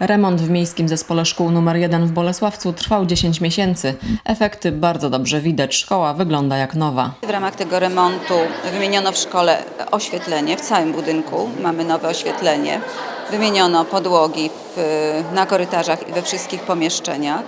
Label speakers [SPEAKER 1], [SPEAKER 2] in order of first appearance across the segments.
[SPEAKER 1] Remont w Miejskim Zespole Szkół nr 1 w Bolesławcu trwał 10 miesięcy. Efekty bardzo dobrze widać. Szkoła wygląda jak nowa.
[SPEAKER 2] W ramach tego remontu wymieniono w szkole oświetlenie w całym budynku. Mamy nowe oświetlenie. Wymieniono podłogi w, na korytarzach i we wszystkich pomieszczeniach.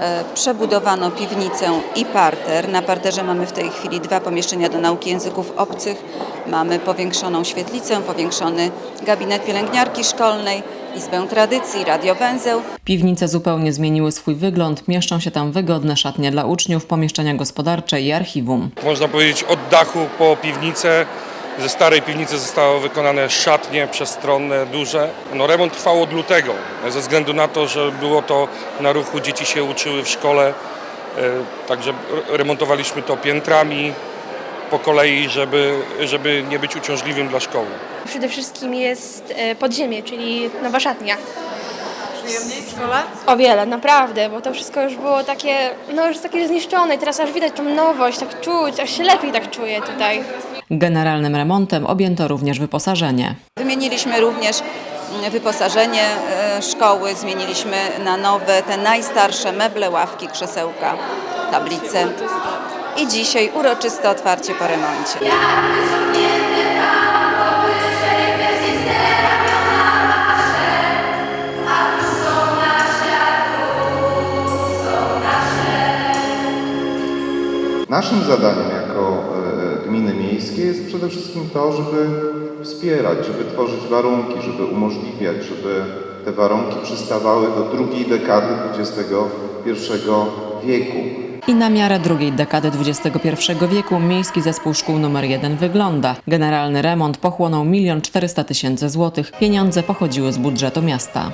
[SPEAKER 2] E, Przebudowano piwnicę i parter. Na parterze mamy w tej chwili dwa pomieszczenia do nauki języków obcych. Mamy powiększoną świetlicę, powiększony gabinet pielęgniarki szkolnej, izbę tradycji, radiowęzeł.
[SPEAKER 1] Piwnice zupełnie zmieniły swój wygląd. Mieszczą się tam wygodne szatnie dla uczniów, pomieszczenia gospodarcze i archiwum.
[SPEAKER 3] Można powiedzieć od dachu po piwnicę. Ze starej piwnicy zostały wykonane szatnie przestronne, duże. No, remont trwał od lutego, ze względu na to, że było to na ruchu, dzieci się uczyły w szkole. E, Także remontowaliśmy to piętrami po kolei, żeby, żeby nie być uciążliwym dla szkoły.
[SPEAKER 4] Przede wszystkim jest e, podziemie, czyli nowa szatnia.
[SPEAKER 5] Przyjemniej w szkole?
[SPEAKER 4] O wiele, naprawdę, bo to wszystko już było takie, no już takie zniszczone i teraz aż widać tą nowość, tak czuć, aż się lepiej tak czuję tutaj.
[SPEAKER 1] Generalnym remontem objęto również wyposażenie.
[SPEAKER 2] Wymieniliśmy również mm, wyposażenie e, szkoły, zmieniliśmy na nowe te najstarsze meble, ławki, krzesełka, tablice. I dzisiaj uroczyste otwarcie po remoncie.
[SPEAKER 6] Naszym zadaniem jako e, gminy miejskie jest przede wszystkim to, żeby wspierać, żeby tworzyć warunki, żeby umożliwiać, żeby te warunki przystawały do drugiej dekady XXI wieku.
[SPEAKER 1] I na miarę drugiej dekady XXI wieku Miejski Zespół Szkół nr 1 wygląda. Generalny remont pochłonął 1 400 tysięcy złotych. Pieniądze pochodziły z budżetu miasta.